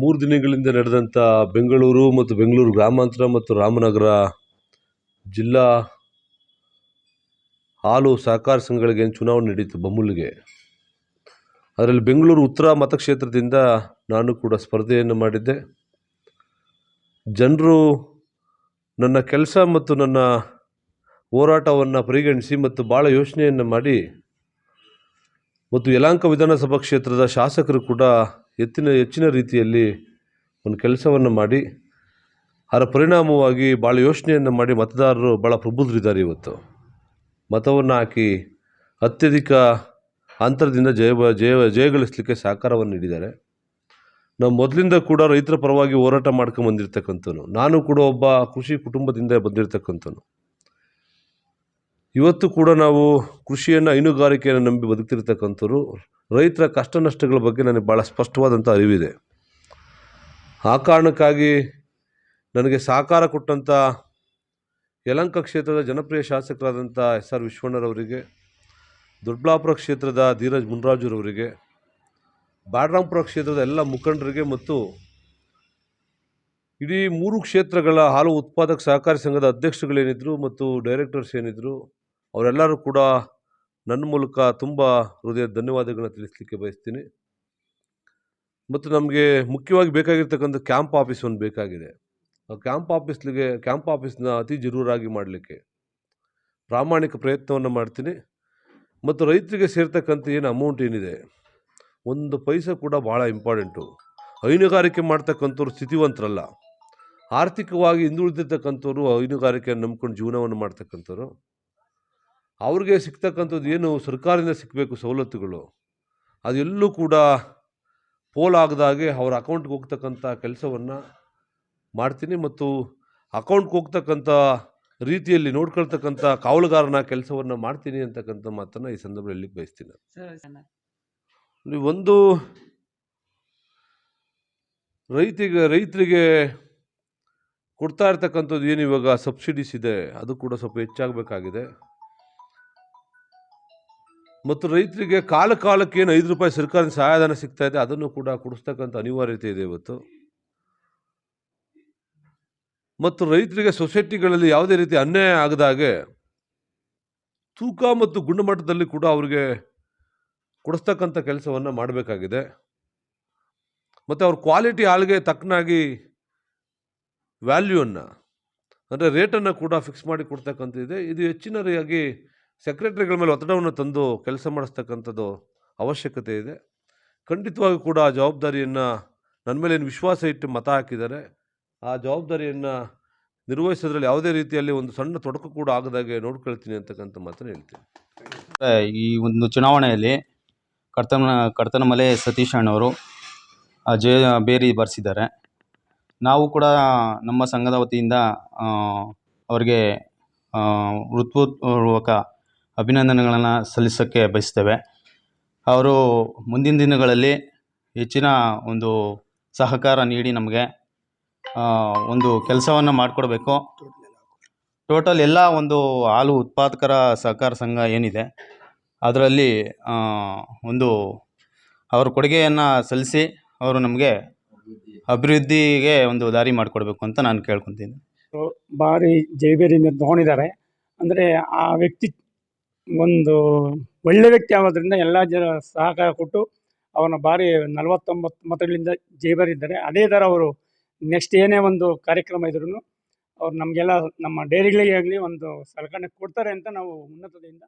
ಮೂರು ದಿನಗಳಿಂದ ನಡೆದಂಥ ಬೆಂಗಳೂರು ಮತ್ತು ಬೆಂಗಳೂರು ಗ್ರಾಮಾಂತರ ಮತ್ತು ರಾಮನಗರ ಜಿಲ್ಲಾ ಹಾಲು ಸಹಕಾರ ಸಂಘಗಳಿಗೆ ಚುನಾವಣೆ ನಡೀತು ಬಮ್ಮುಲ್ಗೆ ಅದರಲ್ಲಿ ಬೆಂಗಳೂರು ಉತ್ತರ ಮತಕ್ಷೇತ್ರದಿಂದ ನಾನು ಕೂಡ ಸ್ಪರ್ಧೆಯನ್ನು ಮಾಡಿದ್ದೆ. ಜನರು ನನ್ನ ಕೆಲಸ ಮತ್ತು ನನ್ನ ಹೋರಾಟವನ್ನು ಪರಿಗಣಿಸಿ ಮತ್ತು ಭಾಳ ಯೋಚನೆಯನ್ನು ಮಾಡಿ ಮತ್ತು ಯಲಾಂಕ ವಿಧಾನಸಭಾ ಕ್ಷೇತ್ರದ ಶಾಸಕರು ಕೂಡ ಹೆಚ್ಚಿನ ಹೆಚ್ಚಿನ ರೀತಿಯಲ್ಲಿ ಒಂದು ಕೆಲಸವನ್ನು ಮಾಡಿ, ಅದರ ಪರಿಣಾಮವಾಗಿ ಭಾಳ ಯೋಚನೆಯನ್ನು ಮಾಡಿ ಮತದಾರರು ಭಾಳ ಪ್ರಬುದ್ಧರಿದ್ದಾರೆ ಇವತ್ತು. ಮತವನ್ನು ಹಾಕಿ ಅತ್ಯಧಿಕ ಅಂತರದಿಂದ ಜಯ ಜಯ, ಜಯಗಳಿಸಲಿಕ್ಕೆ ಸಹಕಾರವನ್ನು ನೀಡಿದ್ದಾರೆ. ನಾವು ಮೊದಲಿಂದ ಕೂಡ ರೈತರ ಪರವಾಗಿ ಹೋರಾಟ ಮಾಡ್ಕೊಂಡು ಬಂದಿರತಕ್ಕಂಥವ್ನು. ನಾನು ಕೂಡ ಒಬ್ಬ ಕೃಷಿ ಕುಟುಂಬದಿಂದ ಬಂದಿರತಕ್ಕಂಥವ್ನು. ಇವತ್ತು ಕೂಡ ನಾವು ಕೃಷಿಯನ್ನು ಹೈನುಗಾರಿಕೆಯನ್ನು ನಂಬಿ ಬದುಕ್ತಿರ್ತಕ್ಕಂಥವ್ರು. ರೈತರ ಕಷ್ಟ ನಷ್ಟಗಳ ಬಗ್ಗೆ ನನಗೆ ಭಾಳ ಸ್ಪಷ್ಟವಾದಂಥ ಅರಿವಿದೆ. ಆ ಕಾರಣಕ್ಕಾಗಿ ನನಗೆ ಸಹಕಾರ ಕೊಟ್ಟಂಥ ಯಲಂಕ ಕ್ಷೇತ್ರದ ಜನಪ್ರಿಯ ಶಾಸಕರಾದಂಥ ಎಸ್ ಆರ್ ವಿಶ್ವಣ್ಣರವರಿಗೆ, ದೊಡ್ಡಬಳ್ಳಾಪುರ ಕ್ಷೇತ್ರದ ಧೀರಜ್ ಮುನ್ರಾಜುರವರಿಗೆ ಬ್ಯಾಡ್ರಾಂಪುರ ಕ್ಷೇತ್ರದ ಎಲ್ಲ ಮುಖಂಡರಿಗೆ ಮತ್ತು ಇಡೀ ಮೂರು ಕ್ಷೇತ್ರಗಳ ಹಾಲು ಉತ್ಪಾದಕ ಸಹಕಾರಿ ಸಂಘದ ಅಧ್ಯಕ್ಷಗಳೇನಿದ್ದರು ಮತ್ತು ಡೈರೆಕ್ಟರ್ಸ್ ಏನಿದ್ದರು ಅವರೆಲ್ಲರೂ ಕೂಡ ನನ್ನ ಮೂಲಕ ತುಂಬ ಹೃದಯದ ಧನ್ಯವಾದಗಳನ್ನ ತಿಳಿಸ್ಲಿಕ್ಕೆ ಬಯಸ್ತೀನಿ. ಮತ್ತು ನಮಗೆ ಮುಖ್ಯವಾಗಿ ಬೇಕಾಗಿರ್ತಕ್ಕಂಥ ಕ್ಯಾಂಪ್ ಆಫೀಸ್ ಒಂದು ಬೇಕಾಗಿದೆ. ಆ ಕ್ಯಾಂಪ್ ಆಫೀಸ್ಲಿಗೆ, ಕ್ಯಾಂಪ್ ಆಫೀಸ್ನ ಅತಿ ಜರೂರಾಗಿ ಮಾಡಲಿಕ್ಕೆ ಪ್ರಾಮಾಣಿಕ ಪ್ರಯತ್ನವನ್ನು ಮಾಡ್ತೀನಿ. ಮತ್ತು ರೈತರಿಗೆ ಸೇರ್ತಕ್ಕಂಥ ಏನು ಅಮೌಂಟ್ ಏನಿದೆ, ಒಂದು ಪೈಸೆ ಕೂಡ ಭಾಳ ಇಂಪಾರ್ಟೆಂಟು ಹೈನುಗಾರಿಕೆ ಮಾಡ್ತಕ್ಕಂಥವ್ರು ಸ್ಥಿತಿವಂತರಲ್ಲ. ಆರ್ಥಿಕವಾಗಿ ಹಿಂದುಳಿದಿರ್ತಕ್ಕಂಥವ್ರು ಹೈನುಗಾರಿಕೆಯನ್ನು ನಂಬ್ಕೊಂಡು ಜೀವನವನ್ನು ಮಾಡ್ತಕ್ಕಂಥವ್ರು. ಅವ್ರಿಗೆ ಸಿಗ್ತಕ್ಕಂಥದ್ದು ಏನು ಸರ್ಕಾರದಿಂದ ಸಿಗಬೇಕು ಸವಲತ್ತುಗಳು? ಅದೆಲ್ಲೂ ಕೂಡ ಪೋಲಾಗದಾಗೆ ಅವ್ರ ಅಕೌಂಟ್ಗೆ ಹೋಗ್ತಕ್ಕಂಥ ಕೆಲಸವನ್ನು ಮಾಡ್ತೀನಿ ಮತ್ತು ಅಕೌಂಟ್ಗೆ ಹೋಗ್ತಕ್ಕಂಥ ರೀತಿಯಲ್ಲಿ ನೋಡ್ಕೊಳ್ತಕ್ಕಂಥ ಕಾವಲುಗಾರನ ಕೆಲಸವನ್ನು ಮಾಡ್ತೀನಿ ಅಂತಕ್ಕಂಥ ಮಾತನ್ನು ಈ ಸಂದರ್ಭದಲ್ಲಿ ಬಯಸ್ತೀನಿ. ನೀವು ಒಂದು ರೈತಿಗೆ ರೈತರಿಗೆ ಕೊಡ್ತಾ ಇರ್ತಕ್ಕಂಥದ್ದು ಏನು ಇವಾಗ ಸಬ್ಸಿಡೀಸ್ ಇದೆ ಅದು ಕೂಡ ಸ್ವಲ್ಪ ಹೆಚ್ಚಾಗಬೇಕಾಗಿದೆ. ಮತ್ತು ರೈತರಿಗೆ ಕಾಲ ಕಾಲಕ್ಕೆ ಏನು ಐದು ರೂಪಾಯಿ ಸರ್ಕಾರದ ಸಹಾಯಧನ ಸಿಗ್ತಾ ಇದೆ, ಅದನ್ನು ಕೂಡ ಕೊಡಿಸ್ತಕ್ಕಂಥ ಅನಿವಾರ್ಯತೆ ಇದೆ ಇವತ್ತು. ಮತ್ತು ರೈತರಿಗೆ ಸೊಸೈಟಿಗಳಲ್ಲಿ ಯಾವುದೇ ರೀತಿ ಅನ್ಯಾಯ ಆಗದಾಗೆ ತೂಕ ಮತ್ತು ಗುಣಮಟ್ಟದಲ್ಲಿ ಕೂಡ ಅವರಿಗೆ ಕೊಡಿಸ್ತಕ್ಕಂಥ ಕೆಲಸವನ್ನು ಮಾಡಬೇಕಾಗಿದೆ. ಮತ್ತು ಅವ್ರ ಕ್ವಾಲಿಟಿ ಹಾಲಿಗೆ ತಕ್ಕನಾಗಿ ವ್ಯಾಲ್ಯೂವನ್ನು, ಅಂದರೆ ರೇಟನ್ನು ಕೂಡ ಫಿಕ್ಸ್ ಮಾಡಿ ಕೊಡ್ತಕ್ಕಂಥದ್ದಿದೆ ಇದು. ಹೆಚ್ಚಿನದಾಗಿ ಸೆಕ್ರೆಟರಿಗಳ ಮೇಲೆ ಒತ್ತಡವನ್ನು ತಂದು ಕೆಲಸ ಮಾಡಿಸ್ತಕ್ಕಂಥದ್ದು ಅವಶ್ಯಕತೆ ಇದೆ. ಖಂಡಿತವಾಗಿ ಕೂಡ ಆ ಜವಾಬ್ದಾರಿಯನ್ನು ನನ್ನ ಮೇಲೆ ಏನು ವಿಶ್ವಾಸ ಇಟ್ಟು ಮತ ಹಾಕಿದ್ದಾರೆ. ಆ ಜವಾಬ್ದಾರಿಯನ್ನು ನಿರ್ವಹಿಸೋದ್ರಲ್ಲಿ ಯಾವುದೇ ರೀತಿಯಲ್ಲಿ ಒಂದು ಸಣ್ಣ ತೊಡಕು ಕೂಡ ಆಗದಾಗೆ ನೋಡ್ಕೊಳ್ತೀನಿ ಅಂತಕ್ಕಂಥ ಮಾತನ್ನು ಹೇಳ್ತೀನಿ. ಈ ಒಂದು ಚುನಾವಣೆಯಲ್ಲಿ ಕರ್ತನ ಕರ್ತನಮಲೆ ಸತೀಶ್ ಅಣ್ಣವರು ಜಯ ಬೇರಿ ಬರೆಸಿದ್ದಾರೆ. ನಾವು ಕೂಡ ನಮ್ಮ ಸಂಘದ ವತಿಯಿಂದ ಅವರಿಗೆ ಹೃತ್ಪೂರ್ವಕ ಅಭಿನಂದನೆಗಳನ್ನು ಸಲ್ಲಿಸೋಕ್ಕೆ ಬಯಸ್ತೇವೆ. ಅವರು ಮುಂದಿನ ದಿನಗಳಲ್ಲಿ ಹೆಚ್ಚಿನ ಒಂದು ಸಹಕಾರ ನೀಡಿ ನಮಗೆ ಒಂದು ಕೆಲಸವನ್ನು ಮಾಡಿಕೊಡ್ಬೇಕು. ಟೋಟಲ್ ಎಲ್ಲ ಒಂದು ಹಾಲು ಉತ್ಪಾದಕರ ಸಹಕಾರ ಸಂಘ ಏನಿದೆ, ಅದರಲ್ಲಿ ಒಂದು ಅವ್ರ ಕೊಡುಗೆಯನ್ನು ಸಲ್ಲಿಸಿ ಅವರು ನಮಗೆ ಅಭಿವೃದ್ಧಿಗೆ ಒಂದು ದಾರಿ ಮಾಡಿಕೊಡ್ಬೇಕು ಅಂತ ನಾನು ಕೇಳ್ಕೊತೀನಿ. ಭಾರಿ ಜೈಬೇರಿಯಿಂದ ತಗೊಂಡಿದ್ದಾರೆ ಅಂದರೆ ಆ ವ್ಯಕ್ತಿ ಒಂದು ಒಳ್ಳೆ ವ್ಯಕ್ತಿ ಆಗೋದ್ರಿಂದ ಎಲ್ಲ ಜನ ಸಹಕಾರ ಕೊಟ್ಟು ಅವನ ಭಾರಿ ನಲವತ್ತೊಂಬತ್ತು ಮತಗಳಿಂದ ಜೈಬರಿದ್ದಾರೆ. ಅದೇ ಥರ ಅವರು ನೆಕ್ಸ್ಟ್ ಏನೇ ಒಂದು ಕಾರ್ಯಕ್ರಮ ಇದ್ರೂ ಅವ್ರು ನಮಗೆಲ್ಲ ನಮ್ಮ ಡೈರಿಗಳಿಗೆ ಆಗಲಿ ಒಂದು ಸಲಕರಣೆ ಕೊಡ್ತಾರೆ ಅಂತ ನಾವು ಉನ್ನತದಿಂದ